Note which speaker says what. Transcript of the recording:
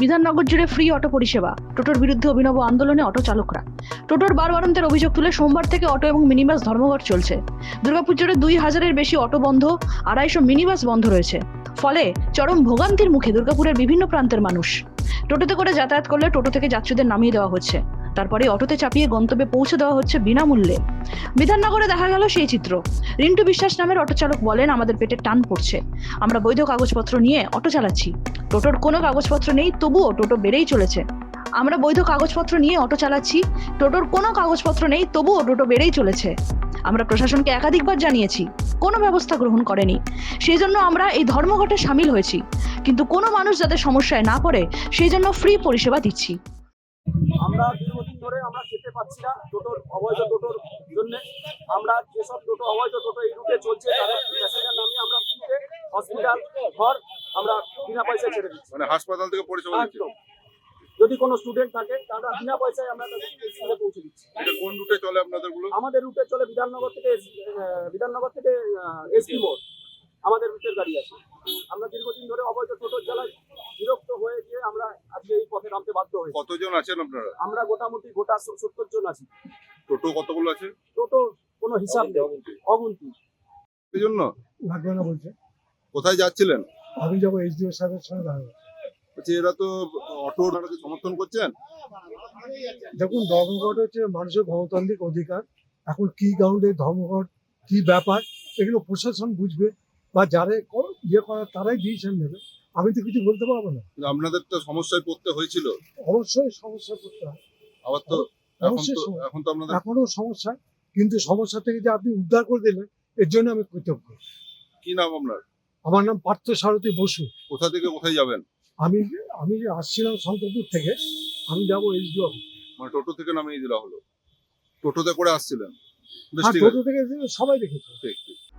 Speaker 1: বিধাননগর জুড়ে free auto পরিষেবা। টোটোর বিরুদ্ধে অভিনব আন্দোলনে অটো চালকরা। টোটোর বারবারন্তের অভিযোগ তুলে সোমবার থেকে অটো এবং মিনিবাস ধর্মঘট চলছে। দুর্গাপুর জুড়ে দুই হাজারের বেশি অটো বন্ধ, আড়াইশো মিনিবাস বন্ধ রয়েছে। ফলে চরম ভোগান্তির মুখে দুর্গাপুরের বিভিন্ন প্রান্তের মানুষ। টোটোতে করে যাতায়াত করলে টোটো থেকে যাত্রীদের নামিয়ে দেওয়া হচ্ছে। তারপরে অটোতে চাপিয়ে গন্তব্যে পৌঁছে দেওয়া হচ্ছে বিনামূল্যে। বিধাননগরে দেখা গেল সেই চিত্র। রিন্টু বিশ্বাস নামের অটো চালক বলেন, আমাদের পেটে টান পড়ছে। আমরা বৈধ কাগজপত্র নিয়ে অটো চালাচ্ছি। টোটোর কোনো কাগজপত্র নেই, তবুও টোটো বেড়েই চলেছে। আমরা বৈধ কাগজপত্র নিয়ে অটো চালাচ্ছি, টোটোর কোনো কাগজপত্র নেই, তবুও টোটো বেড়েই চলেছে। আমরা প্রশাসনকে একাধিকবার জানিয়েছি, কোনো ব্যবস্থা গ্রহণ করেনি। সেই জন্য আমরা এই ধর্মঘটে সামিল হয়েছি। কিন্তু কোনো মানুষ যাতে সমস্যায় না পড়ে সেই জন্য ফ্রি পরিষেবা দিচ্ছি।
Speaker 2: আমরা দীর্ঘদিন ধরে আমরা খেতে পাচ্ছি না টোটোর অবৈধ টোটোর জন্য। আমরা যেসব টোটো অবৈধ টোটো এই রুটে চলছে তাদের প্যাসেঞ্জার নামিয়ে আমরা ফ্রিতে হসপিটাল ঘর আমরা বিনা পয়সায় ছেড়ে দিচ্ছি।
Speaker 3: মানে হাসপাতাল থেকে পরিষেবা
Speaker 2: একদম। যদি কোনো স্টুডেন্ট থাকে তারা বিনা পয়সায় আমরা তাদের স্কুলে পৌঁছে দিচ্ছি।
Speaker 3: এটা কোন রুটে চলে আপনাদেরগুলো
Speaker 2: আমাদের রুটে চলে বিধাননগর থেকে বিধাননগর থেকে এসপি মোড় আমাদের রুটের গাড়ি আছে। আমরা দীর্ঘদিন ধরে অবৈধ টোটোর জ্বালায় বিরক্ত হয়ে গিয়ে আমরা আজকে এই পথে নামতে বাধ্য হয়েছি
Speaker 3: কতজন আছেন আপনারা?
Speaker 2: আমরা গোটামুটি গোটা সত্তর জন আছি।
Speaker 3: টোটো কতগুলো আছে?
Speaker 2: টোটো কোনো হিসাব নেই। অগুন্তি।
Speaker 3: এই জন্য
Speaker 4: লাগবে না বলছে।
Speaker 3: কোথায় যাচ্ছিলেন?
Speaker 4: আমি যাব এইচডিও সাহেবের সঙ্গে দাঁড়াবো
Speaker 3: বলছি এরা তো অটো ওনারাকে সমর্থন করছেন।
Speaker 4: দেখুন ধর্মঘট হচ্ছে মানুষের গণতান্ত্রিক অধিকার। এখন কি গ্রাউন্ডে ধর্মঘট কি ব্যাপার এগুলো প্রশাসন বুঝবে বা যারা ইয়ে করার তারাই ডিসিশন নেবে। আমি তো কিছু বলতে পারব না।
Speaker 3: আপনাদের তো সমস্যায় পড়তে হয়েছিল।
Speaker 4: অবশ্যই সমস্যা করতে হয়।
Speaker 3: আবার তো এখন তো এখন তো আপনাদের
Speaker 4: এখনও সমস্যা কিন্তু সমস্যা থেকে যে আপনি উদ্ধার করে দিলেন এর জন্য আমি কৃতজ্ঞ।
Speaker 3: কি নাম আপনার?
Speaker 4: আমার নাম পার্থ সারথী বসু।
Speaker 3: কোথা থেকে কোথায় যাবেন?
Speaker 4: আমি আমি আসছিলাম শঙ্করপুর থেকে আমি যাব এইচডিও
Speaker 3: মানে টোটো থেকে নামিয়ে দেওয়া হলো। টোটোতে করে আসছিলেন। ঠিক
Speaker 4: টোটো থেকে সবাই দেখেছে।
Speaker 3: ঠিক।